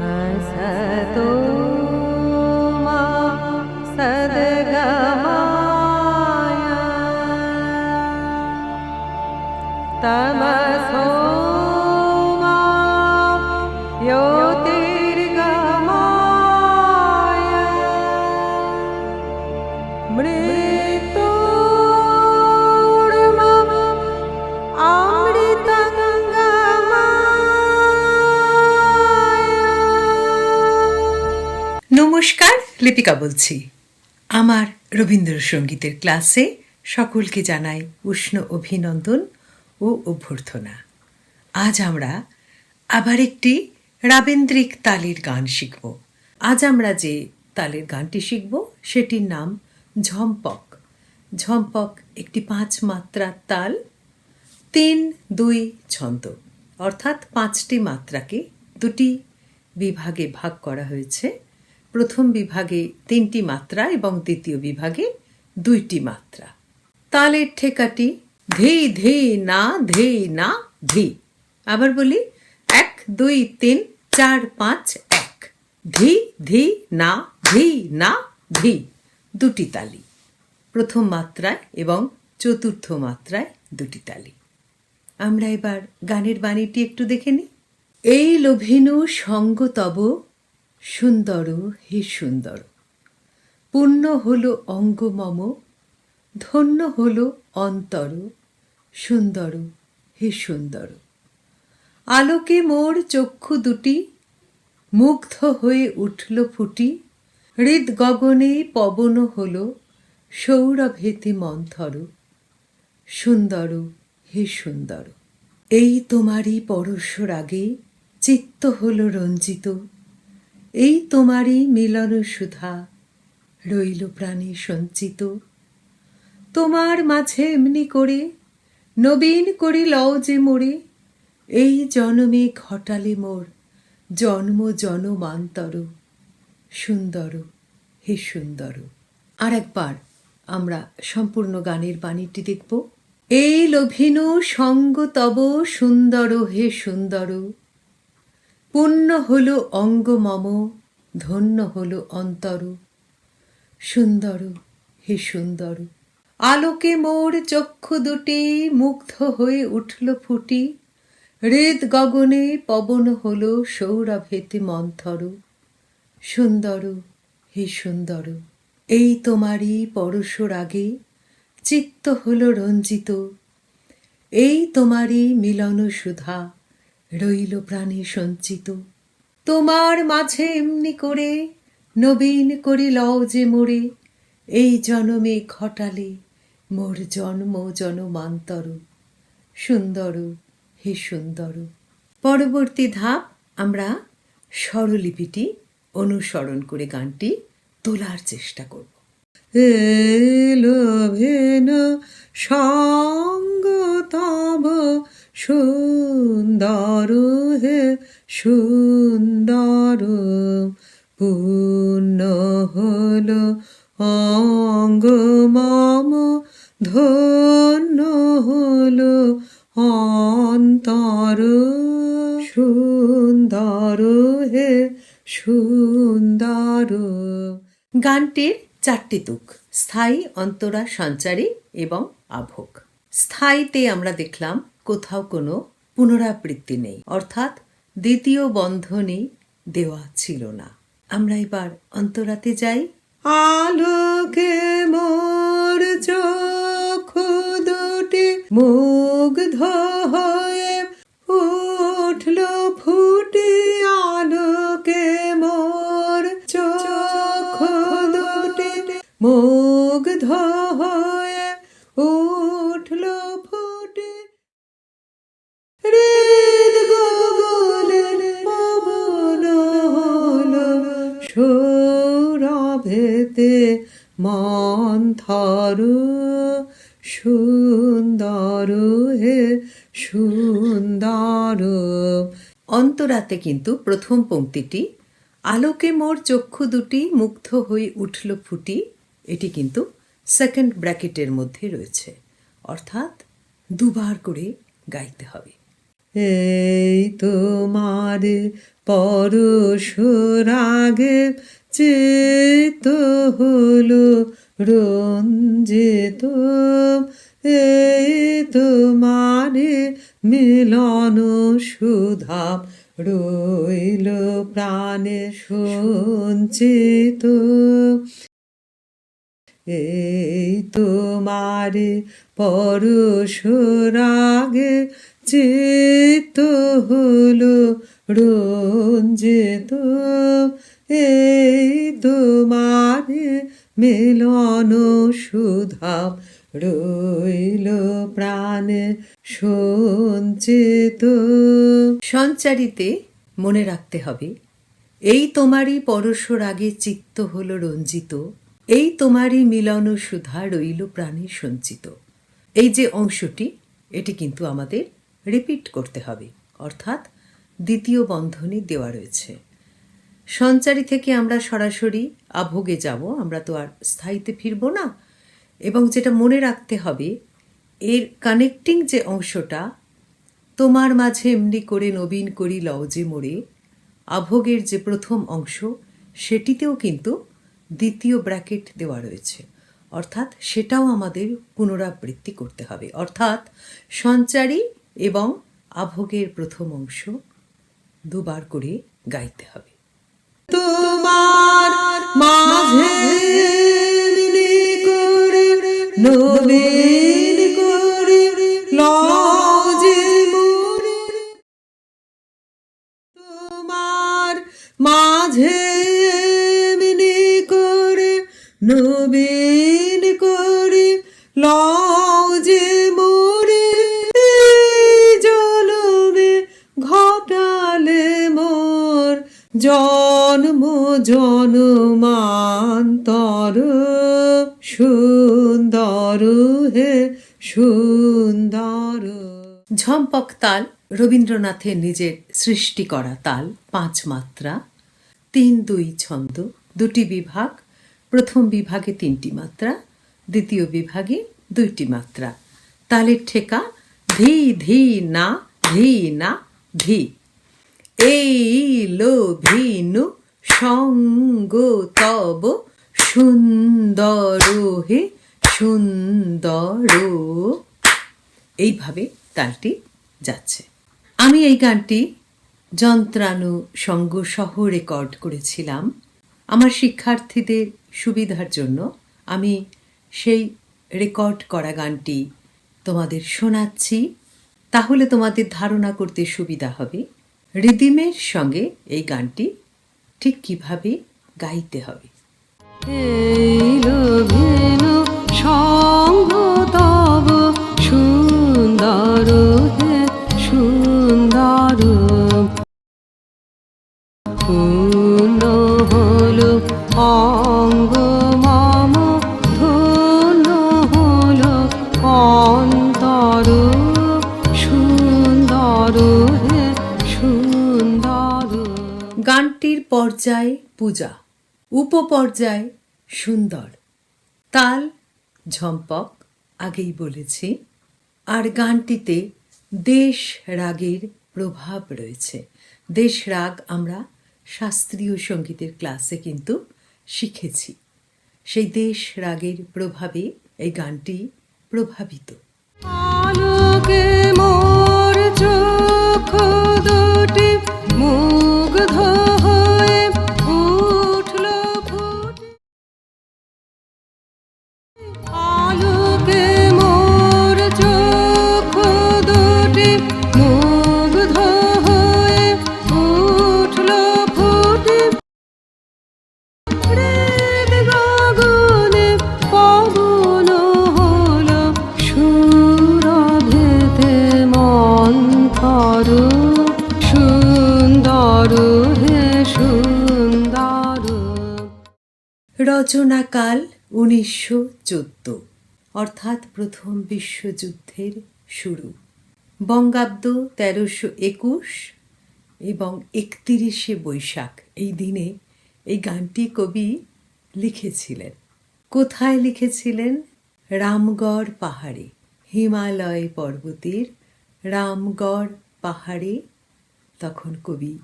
हसतो নমস্কার, লিপিকা বলছি। আমার রবীন্দ্রসঙ্গীতের ক্লাসে সকলকে জানাই উষ্ণ অভিনন্দন ও অভ্যর্থনা। আজ আমরা আবার একটি রাবেন্দ্রিক তালের গান শিখব। আজ আমরা যে তালের গানটি শিখব, সেটির নাম ঝম্পক। ঝম্পক একটি পাঁচ মাত্রার তাল, তিন, দুই ছন্দ, অর্থাৎ পাঁচটি মাত্রাকে দুটি বিভাগে ভাগ করা হয়েছে। প্রথম বিভাগে তিনটি মাত্রা এবং দ্বিতীয় বিভাগে দুইটি মাত্রা। তালের ঠেকাটি ধেই ধেই না ধেই না, ধি। আবার বলি, এক, দুই, তিন, চার, পাঁচ, এক। ধি ধি, না ধি না, ধি। দুটি তালি। প্রথম মাত্রায় এবং চতুর্থ মাত্রায় দুটি তালি। আমরা এবার গানের বাণীটি একটু দেখে নিই। এই লোভিনু সঙ্গ তব সুন্দর হে সুন্দর। পূর্ণ হল অঙ্গমম, ধন্য হল অন্তর, সুন্দর হে সুন্দর। আলোকে মোর চক্ষু দুটি, মুগ্ধ হয়ে উঠল ফুটি হৃদ গগনে পবন হল সৌরভেতে মন্থর। সুন্দর হে সুন্দর। এই তোমারই পরশর আগে চিত্ত হল রঞ্জিত এই তোমারই মিলন সুধা রইল প্রাণে সঞ্চিত। তোমার মাঝে এমনি করে, নবীন করে লও যে মোরে, এই জনমে ঘটালে মোর জন্ম জনমান্তর। সুন্দর, হে সুন্দর। আর একবার আমরা সম্পূর্ণ গানের বাণীটি দেখব। এই লোভিনু সঙ্গ তব সুন্দর, হে সুন্দর। পুণ্য হল অঙ্গ মম, ধন্য হল অন্তর। সুন্দর, হে সুন্দর, আলোকে মোর চক্ষু দুটি মুগ্ধ হয়ে উঠল ফুটি। হৃদ গগনে পবন হল সৌরভেতে মন্থর। সুন্দর, হে সুন্দর, এই তোমারই পরশর আগে চিত্ত হল রঞ্জিত। এই তোমারই মিলন সুধা রইল প্রাণে সঞ্চিত। তোমার মাঝে এমনি করে নবীন করি লও যে মোরে, এই জনমে ঘটালে মোর জন্ম জনমান্তর। সুন্দর হে সুন্দর। পরবর্তী ধাপ, আমরা স্বরলিপিটি অনুসরণ করে গানটি তোলার চেষ্টা করব। এলো তব সুন্দর হে, সুন্দর পূর্ণ হল অঙ্গ মম, ধন্য হল অন্তর। সুন্দর হে, সুন্দর। গানটির চারটি তুক, স্থায়ী অন্তরা সঞ্চারী এবং আভোগ। স্থায়ীতে আমরা দেখলাম কোথাও কোনো পুনরাবৃত্তি নেই। অর্থাৎ দ্বিতীয় বন্ধনী দেওয়া ছিল না। আমরা এবার অন্তরাতে যাই। আলোকে মোর চক্ষু দুটি মুগ্ধ হয়ে উঠল, ফুটি আলোকে মোর চক্ষু দুটি মুগ্ধ সৌরভেতে মন্থর সুন্দর হে সুন্দর। অন্তরাতে কিন্তু প্রথম পংক্তিটি আলোকে মোর চক্ষু দুটি মুগ্ধ হয়ে উঠল ফুটি, এটি কিন্তু সেকেন্ড ব্র্যাকেটের মধ্যে রয়েছে। অর্থাৎ দুবার করে গাইতে হবে। এই তোমার পরশুরাগে চিত হলো রঞ্জিত। এই তোমার মিলন সুধা রইল প্রাণে সঞ্চিত। এই তোমার পরশুরাগে চিত হলো রঞ্জিত এই তোমার মিলন সুধা রইল প্রাণে সঞ্চিত। সঞ্চারিতে মনে রাখতে হবে, এই তোমারই পরশর আগে চিত্ত হল রঞ্জিত, এই তোমারই মিলন সুধা রইল প্রাণে সঞ্চিত। এই যে অংশটি, এটি কিন্তু আমাদের রিপিট করতে হবে, অর্থাৎ দ্বিতীয় বন্ধনী দেওয়া রয়েছে। সঞ্চারী থেকে আমরা সরাসরি আভোগে যাব, আমরা তো আর স্থায়ীতে ফিরবো না। এবং যেটা মনে রাখতে হবে, এর কানেক্টিং যে অংশটা, তোমার মাঝে এমনি করে নবীন করি যে মোড়ে, আভোগের যে প্রথম অংশ, সেটিতেও কিন্তু দ্বিতীয় ব্র্যাকেট দেওয়া রয়েছে। অর্থাৎ সেটাও আমাদের পুনরাবৃত্তি করতে হবে। অর্থাৎ সঞ্চারী এবং আভোগের প্রথম অংশ দুবার করে গাইতে হবে। তোমার মাঝে করে করে লজে মোরে। তোমার মাঝে করে জনমান্তর সুন্দর হে সুন্দর। ঝম্পক তাল রবীন্দ্রনাথের নিজের সৃষ্টি করা তাল, পাঁচ মাত্রা, তিন দুই ছন্দ, দুটি বিভাগ, প্রথম বিভাগে তিনটি মাত্রা, দ্বিতীয় বিভাগে দুইটি মাত্রা। তালের ঠেকা ধি ধি, না ধি না, ধি। এই লো ভিনু সঙ্গ তব সুন্দর। হে সুন্দর এইভাবে তালটি যাচ্ছে। আমি এই গানটি যন্ত্রাণু সঙ্গ সহ রেকর্ড করেছিলাম। আমার শিক্ষার্থীদের সুবিধার জন্য আমি সেই রেকর্ড করা গানটি তোমাদের শোনাচ্ছি। তাহলে তোমাদের ধারণা করতে সুবিধা হবে। রিদিমের সঙ্গে এই গানটি ঠিক কীভাবে গাইতে হবে? এলো গানটির পর্যায়ে পূজা, উপপর্যায় সুন্দর। তাল, ঝম্পক, আগেই বলেছি। আর গানটিতে দেশ রাগের প্রভাব রয়েছে। দেশ রাগ আমরা শাস্ত্রীয় সঙ্গীতের ক্লাসে কিন্তু শিখেছি। সেই দেশ রাগের প্রভাবে এই গানটি প্রভাবিত। আলোকে মোর চোখ দুটি মুগ্ধ রচনাকাল উনিশশো চোদ্দ, অর্থাৎ প্রথম বিশ্বযুদ্ধের শুরু। বঙ্গাব্দ তেরোশো একুশ এবং একতিরিশে বৈশাখ এই দিনে এই গানটি কবি লিখেছিলেন। কোথায় লিখেছিলেন? রামগড় পাহাড়ে, হিমালয় পর্বতের রামগড় পাহাড়ে। তখন কবি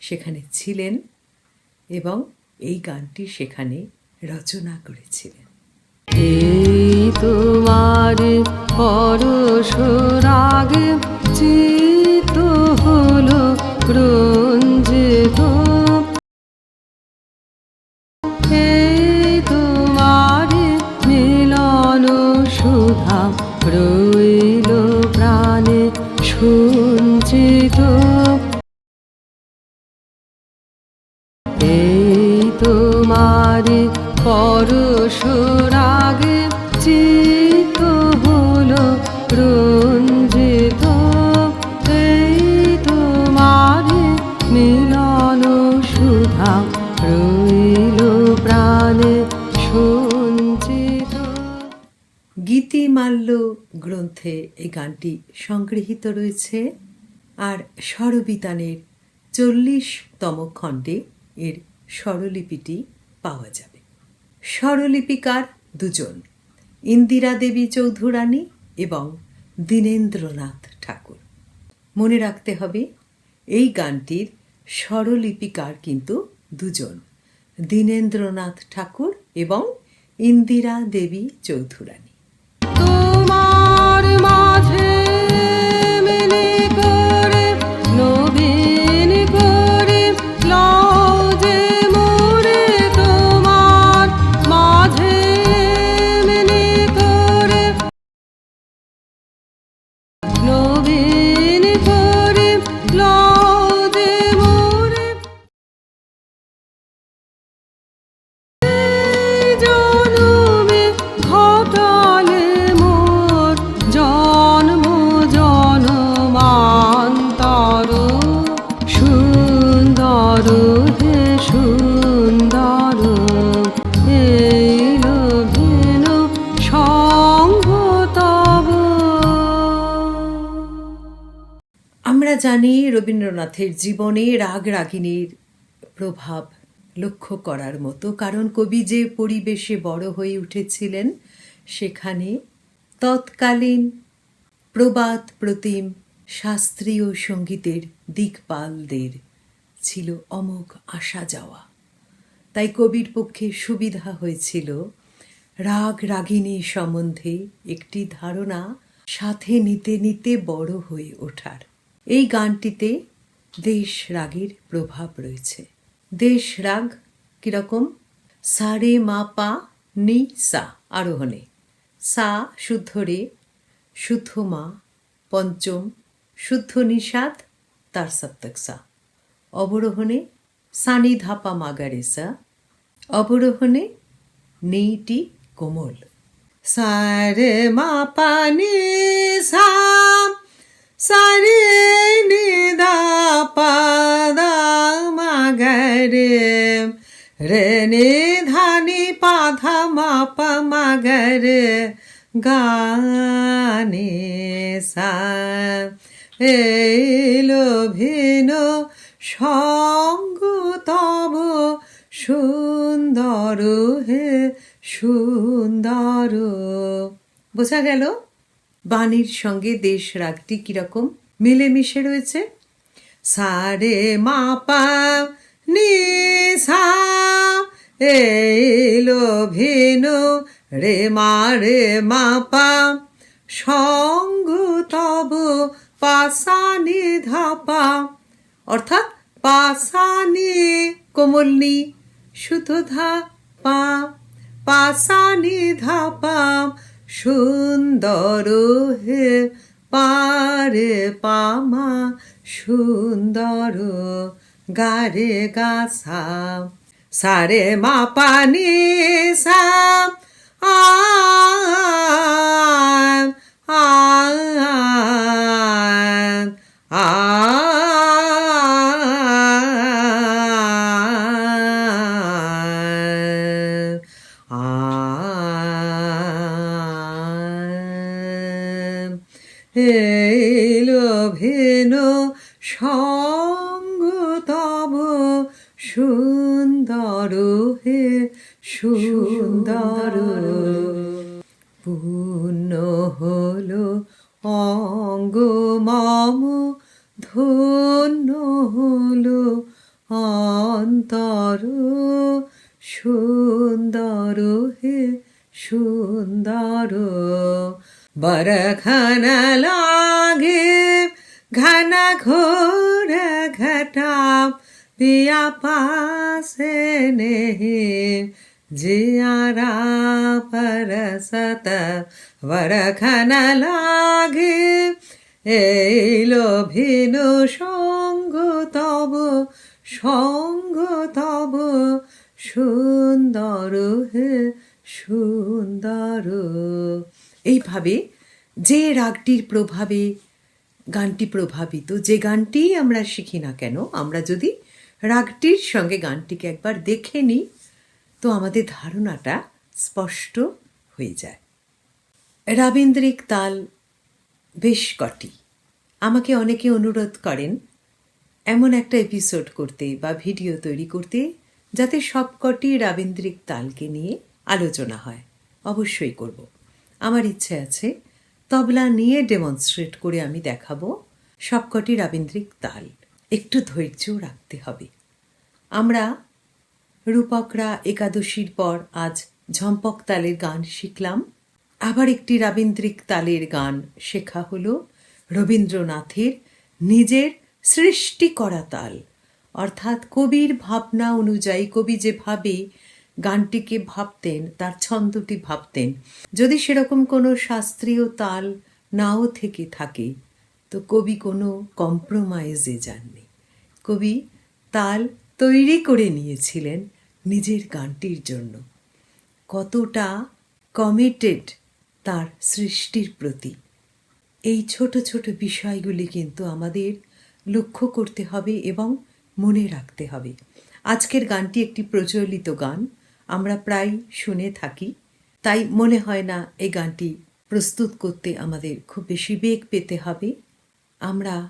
সেখানে ছিলেন এবং এই গানটি সেখানে রচনা করেছিলেন। এই তোমার পরশ গীতিমাল্য গ্রন্থে এই গানটি সংগৃহীত রয়েছে। আর স্বরবিতানের চল্লিশতম খণ্ডে এর স্বরলিপিটি পাওয়া যাবে। স্বরলিপিকার দুজন, ইন্দিরা দেবী চৌধুরানী এবং দীনেন্দ্রনাথ ঠাকুর। মনে রাখতে হবে, এই গানটির স্বরলিপিকার কিন্তু দুজন দীনেন্দ্রনাথ ঠাকুর এবং ইন্দিরা দেবী চৌধুরানী। জানি রবীন্দ্রনাথের জীবনে রাগ রাগিনীর প্রভাব লক্ষ্য করার মতো। কারণ কবি যে পরিবেশে বড় হয়ে উঠেছিলেন, সেখানে তৎকালীন প্রবাদ প্রতিম শাস্ত্রীয় সঙ্গীতের দিকপালদের ছিল অমোঘ আসা যাওয়া। তাই কবির পক্ষে সুবিধা হয়েছিল রাগ রাগিনী সম্বন্ধে একটি ধারণা সাথে নিতে নিতে বড় হয়ে ওঠার। এই গানটিতে দেশ রাগের প্রভাব রয়েছে। দেশ রাগ কীরকম সারে মা পা নি সা আরোহণে। সা শুদ্ধ রে, শুদ্ধ মা, পঞ্চম, শুদ্ধ নিষাদ, তার সপ্তক সা। অবরোহণে সানি ধাপা মাগারেসা অবরোহণে নেইটি কোমল। সারে মা পানি সা। সারে নিদা পাদা মাগারে রে নে ধানি পাধা মাপা মাগারে গানে ভিন সঙ্গ তব সুন্দর হে সুন্দর বোঝা গেল বাণীর সঙ্গে দেশ রাগটি কীরকম? মিলেমিশে রয়েছে? সারে মাপা নি সা এলো ভিনু, রে মা, রে মাপা। সঙ্গ তব পাসানি ধাপা। অর্থাৎ পাসানি কোমলনি, সুতোধা পা। পাসানি ধাপা সুন্দর হে পারে পামা সুন্দর গারে গাসা সারে মা পানি সা আ আ সুন্দর হে সুন্দর। পূর্ণ হলো অঙ্গ মাম, ধন্য হল অন্তর। সুন্দর হে সুন্দর। বরঘন লাগে, ঘন ঘোর ঘটা পিয়া পাশে নেহি জিয়ারা পরসত বরখান লাগে। এইলো ভিনু সঙ্গ তব সঙ্গ তব, সুন্দর হে সুন্দর। এইভাবে যে রাগটির প্রভাবে, গানটি প্রভাবিত, যে গানটি আমরা শিখি না কেন, আমরা যদি রাগটির সঙ্গে গানটিকে একবার দেখে নিই। তো আমাদের ধারণাটা স্পষ্ট হয়ে যায়। রাবীন্দ্রিক তাল বেশ কটি। আমাকে অনেকে অনুরোধ করেন, এমন একটা এপিসোড করতে বা ভিডিও তৈরি করতে, যাতে সবকটি রাবীন্দ্রিক তালকে নিয়ে আলোচনা হয়। অবশ্যই করব। আমার ইচ্ছে আছে তবলা নিয়ে ডেমনস্ট্রেট করে আমি দেখাবো সবকটি রাবীন্দ্রিক তাল। একটু ধৈর্য রাখতে হবে। আমরা রূপকরা একাদশীর পর আজ ঝম্পক তালের গান শিখলাম। আবার একটি রাবীন্দ্রিক তালের গান শেখা হলো রবীন্দ্রনাথের নিজের সৃষ্টি করা তাল। অর্থাৎ কবির ভাবনা অনুযায়ী কবি যেভাবে গানটিকে ভাবতেন, তার ছন্দটি ভাবতেন, যদি সেরকম কোনো শাস্ত্রীয় তাল নাও থেকে থাকে তো কবি কোনো কম্প্রোমাইজে যাননি। কবি তাল তৈরি করে নিয়েছিলেন নিজের গানটির জন্য। কতটা কমিটেড তার সৃষ্টির প্রতি। এই ছোট ছোট বিষয়গুলি কিন্তু আমাদের লক্ষ্য করতে হবে এবং মনে রাখতে হবে। আজকের গানটি একটি প্রচলিত গান, আমরা প্রায় শুনে থাকি। তাই মনে হয় না এই গানটি প্রস্তুত করতে আমাদের খুব বেশি বেগ পেতে হবে। আমরা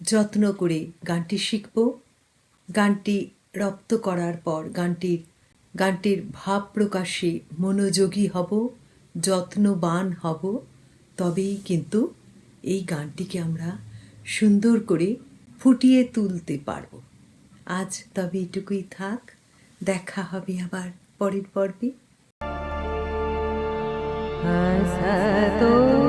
যত্ন করে গানটি শিখব। গানটি রপ্ত করার পর গানটির গানটির ভাব প্রকাশে মনোযোগী হব, যত্নবান হব। তবেই কিন্তু এই গানটিকে আমরা সুন্দর করে ফুটিয়ে তুলতে পারব। আজ তবে এটুকুই থাক। দেখা হবে আবার পরের পর্বে। তো